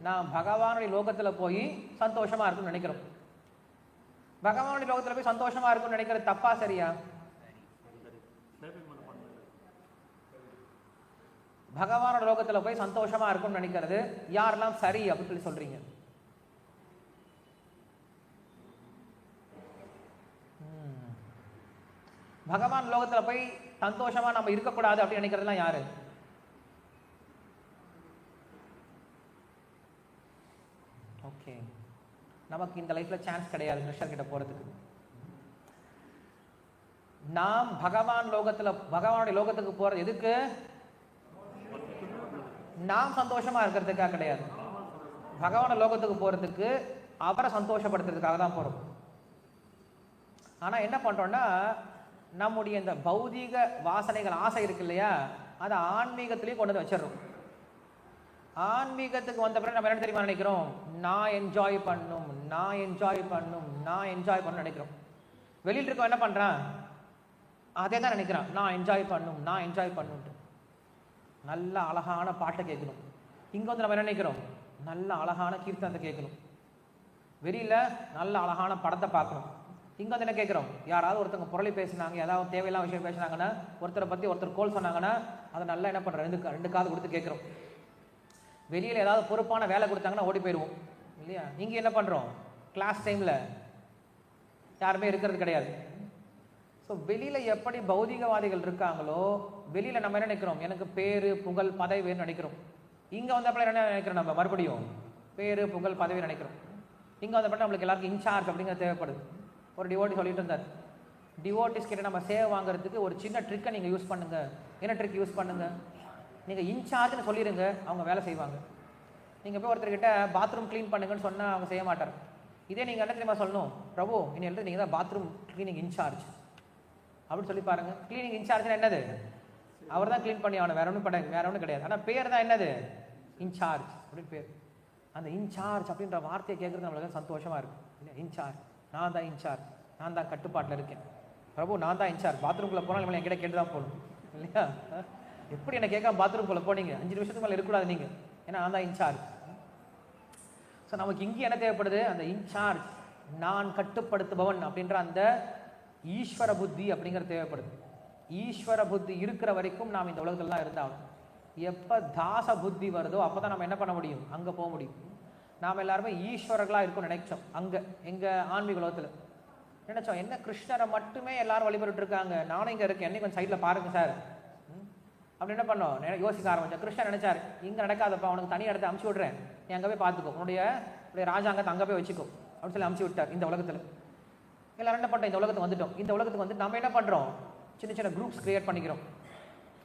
நாம் பகவானுடைய லோகத்தில் போய் சந்தோஷமா இருக்கும்னு நினைக்கிறோம். பகவானுடைய லோகத்தில் போய் சந்தோஷமா இருக்கும்னு நினைக்கிறது தப்பா சரியா? பகவானோட லோகத்தில் போய் சந்தோஷமா இருக்கும்னு நினைக்கிறது யாரெல்லாம் சரி அப்படின்னு சொல்லி சொல்றீங்க. பகவான் லோகத்தில் போய் சந்தோஷமா நம்ம இருக்கக்கூடாது அப்படின்னு நினைக்கிறதுலாம் யாரு? ஓகே. நமக்கு இந்த லைஃப்ல சான்ஸ் கிடையாது கிருஷ்ணர் கிட்ட போறதுக்கு. நாம் பகவான் லோகத்துல பகவானுடைய லோகத்துக்கு போகிறது எதுக்கு? நாம் சந்தோஷமா இருக்கிறதுக்காக கிடையாது. பகவான லோகத்துக்கு போறதுக்கு அவரை சந்தோஷப்படுத்துறதுக்காக தான் போகிறோம் ஆனால் என்ன பண்றோம்னா நம்முடைய இந்த பௌதீக வாசனைகள் ஆசை இருக்கு இல்லையா? அதை ஆன்மீகத்திலையும் கொண்டு வந்து வச்சிடுறோம். ஆன்மீகத்துக்கு வந்த பிறகு நம்ம என்ன தெரியுமா நினைக்கிறோம்? நான் என்ஜாய் பண்ணும் நான் என்ஜாய் பண்ணும் நான் என்ஜாய் பண்ண நினைக்கிறோம். வெளியில் இருக்கவன் என்ன பண்ணுறேன் அதே தான் நினைக்கிறான். நான் என்ஜாய் பண்ணும் நான் என்ஜாய் பண்ணுன்ட்டு நல்ல அழகான பாட்டை கேட்கணும். இங்கே வந்து நம்ம என்ன நினைக்கிறோம்? நல்ல அழகான கீர்த்தனத்தை கேட்கணும். வெளியில் நல்ல அழகான படத்தை பார்க்கணும். இங்கே வந்து என்ன கேட்குறோம்? யாராவது ஒருத்தவங்க புரளி பேசினாங்க ஏதாவது தேவையில்லாத விஷயம் பேசினாங்கன்னா ஒருத்தரை பற்றி ஒருத்தர் கோல் சொன்னாங்கன்னா அதை நல்லா என்ன பண்ணுறோம் ரெண்டு ரெண்டு காது கொடுத்து கேட்குறோம். வெளியில் ஏதாவது பொறுப்பான வேலை கொடுத்தாங்கன்னா ஓடி போயிடுவோம். இல்லையா? இங்கே என்ன பண்ணுறோம் கிளாஸ் டைமில் யாருமே இருக்கிறது கிடையாது. ஸோ வெளியில் எப்படி பௌதிகவாதிகள் இருக்காங்களோ வெளியில் நம்ம என்ன நினைக்கிறோம்? எனக்கு பேர் புகழ் பதவி வேணும்னு நினைக்கிறோம். இங்கே வந்தப்பல என்ன நினைக்கிறோம் நம்ம? மறுபடியும் பேர் புகழ் பதவி நினைக்கிறோம். இங்கே வந்தப்பட்ட நம்மளுக்கு எல்லாருக்கும் இன்சார்ஜ் அப்படிங்கிறது தேவைப்படுது. ஒரு டிவோட்டி சொல்லிட்டு இருந்தார். டிவோட்டிஸ் கிட்ட நம்ம சேவை வாங்குறதுக்கு ஒரு சின்ன ட்ரிக்கை நீங்கள் யூஸ் பண்ணுங்கள் என்ன ட்ரிக் யூஸ் பண்ணுங்கள் நீங்கள் இன்சார்ஜ்னு சொல்லிடுங்க அவங்க வேலை செய்வாங்க. நீங்கள் போய் ஒருத்தர்கிட்ட பாத்ரூம் க்ளீன் பண்ணுங்கன்னு சொன்னால் அவங்க செய்ய மாட்டார். இதே நீங்கள் என்ன தெரியுமா சொல்லணும்? பிரபு எழுதுற நீங்கள் தான் பாத்ரூம் க்ளீனிங் இன்சார்ஜ் அப்படின்னு சொல்லி பாருங்க. க்ளீனிங் இன்சார்ஜ்னா என்னது? அவர் தான் க்ளீன் பண்ணி ஆகணும். வேற ஒன்றும் படை வேற ஒன்றும் கிடையாது. ஆனால் பேர் தான் என்னது? இன்சார்ஜ் அப்படின்னு பேர். அந்த இன்சார்ஜ் அப்படின்ற வார்த்தையை கேட்குறது நம்மளுக்கு சந்தோஷமாக இருக்கும் இல்லையா இன்சார்ஜ் நான் தான் இன்சார்ஜ் நான் தான் கட்டுப்பாட்டில் இருக்கேன். பிரபு நான் தான் இன்சார்ஜ் பாத்ரூம்குள்ளே போனால் நம்மளை என்கிட்ட கேட்டு தான் போகணும். இல்லையா? எப்படி என்ன கேட்காம பாத்ரூம் போல போனீங்க? அஞ்சு நிமிஷத்துக்கு மேலே இருக்கக்கூடாது நீங்கள் ஏன்னா நான் தான் இன்சார்ஜ் ஸோ நமக்கு இங்கே என்ன தேவைப்படுது? அந்த இன்சார்ஜ் நான் கட்டுப்படுத்துபவன் அப்படின்ற அந்த ஈஸ்வர புத்தி அப்படிங்கிறது தேவைப்படுது. ஈஸ்வர புத்தி இருக்கிற வரைக்கும் நாம் இந்த உலகத்துலலாம் இருந்தாலும் எப்போ தாச புத்தி வருதோ அப்போ தான் நம்ம என்ன பண்ண முடியும்? அங்கே போக முடியும். நாம் எல்லாருமே ஈஸ்வரர்களாக இருக்கும் நினைச்சோம். அங்கே எங்கள் ஆன்மீக உலகத்தில். நினைச்சோம் என்ன கிருஷ்ணரை மட்டுமே எல்லாரும் வழிபட்டு இருக்காங்க? நானும் இங்கே இருக்கேன். என்னை கொஞ்சம் சைடில் பாருங்க சார் அப்படி என்ன பண்ணோம்? யோசிக்க ஆரம்பிச்சோம். கிருஷ்ணன் நினைச்சார் இங்கே நடக்காதப்பா அவனுக்கு தனி இடத்த அமுச்சு விட்றேன். நீ அங்கே போய் பார்த்துக்கோ உன்னுடைய ராஜாங்கத்தை அங்கே போய் வச்சுக்கோ. அப்படின்னு சொல்லி அமுச்சு விட்டார் இந்த உலகத்தில். எல்லாரும் என்ன பண்றோம் இந்த உலகத்துக்கு வந்துட்டோம். இந்த உலகத்துக்கு வந்து நம்ம என்ன பண்ணுறோம் சின்ன சின்ன குரூப்ஸ் கிரியேட் பண்ணிக்கிறோம்.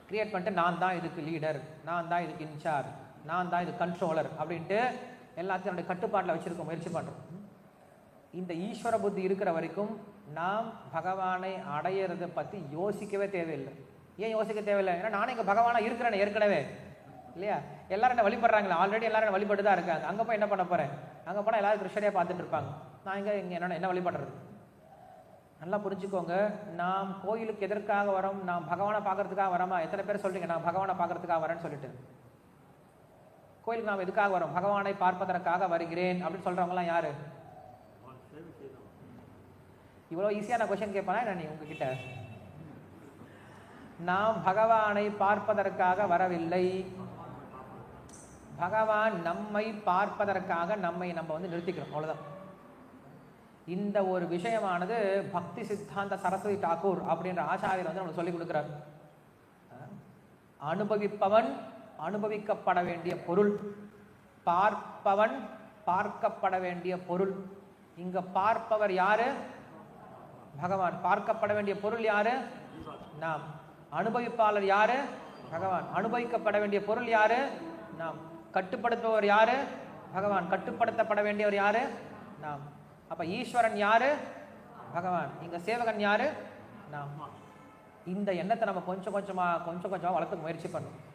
கிரியேட் பண்ணிட்டு நான் தான் இதுக்கு லீடர் நான் தான் இதுக்கு இன்சார்ஜ் நான் தான் இது கண்ட்ரோலர் அப்படின்ட்டு எல்லாத்தையும் என்னுடைய கட்டுப்பாட்டில் வச்சுருக்கோம் முயற்சி பண்ணுறோம் இந்த ஈஸ்வர புத்தி இருக்கிற வரைக்கும் நாம் பகவானை அடையிறதை பற்றி யோசிக்கவே தேவையில்லை. ஏன் யோசிக்க தேவையில்லை? ஏன்னா நானே இங்கே பகவானா இருக்கிறேன் ஏற்கனவே. இல்லையா? எல்லாரும் என்ன வழிபடுறாங்களா ஆல்ரெடி எல்லாரும் என்ன வழிபட்டு தான் இருக்காங்க. அங்கே போய் என்ன பண்ண போகிறேன் அங்கே போனால் எல்லாரும் கிருஷ்ணனே பார்த்துட்டு இருப்பாங்க. நான் இங்கே இங்கே என்ன என்ன வழிபடுறது? நல்லா புரிஞ்சுக்கோங்க. நாம் கோயிலுக்கு எதற்காக வரோம்? நாம் பகவானை பார்க்கறதுக்காக வரோமா? எத்தனை பேர் சொல்றீங்க? நான் பகவானை பார்க்கறதுக்காக வரேன்னு சொல்லிட்டு. கோயிலுக்கு நாம் எதுக்காக வரோம்? பகவானை பார்ப்பதற்காக வருகிறேன் அப்படின்னு சொல்றவங்கலாம் யாரு? இவ்வளோ ஈஸியான கொஸ்டின் கேட்பானா என்ன நீ உங்ககிட்ட? நாம் பகவானை பார்ப்பதற்காக வரவில்லை. பகவான் நம்மை பார்ப்பதற்காக நம்மை நம்ம வந்து நிறுத்திக்கிறோம். அவ்வளோதான் இந்த ஒரு விஷயமானது பக்தி சித்தாந்த சரஸ்வதி தாக்கூர் அப்படின்ற ஆச்சாரியர் வந்து நம்மளுக்கு சொல்லிக் கொடுக்குறார். அனுபவிப்பவன் அனுபவிக்கப்பட வேண்டிய பொருள். பார்ப்பவன் பார்க்கப்பட வேண்டிய பொருள். இங்க பார்ப்பவர் யாரு? பகவான். பார்க்கப்பட வேண்டிய பொருள் யாரு? நாம். அனுபவிப்பாளர் யாரு? பகவான். அனுபவிக்கப்பட வேண்டிய பொருள் யாரு? நாம். கட்டுப்படுத்துபவர் யாரு? பகவான். கட்டுப்படுத்தப்பட வேண்டியவர் யாரு? நாம். அப்ப ஈஸ்வரன் யாரு? பகவான். இங்க சேவகன் யாரு? நாம். இந்த எண்ணத்தை நம்ம கொஞ்சம் கொஞ்சமா கொஞ்சம் கொஞ்சமா வளர்த்துக்க முயற்சி பண்ணணும்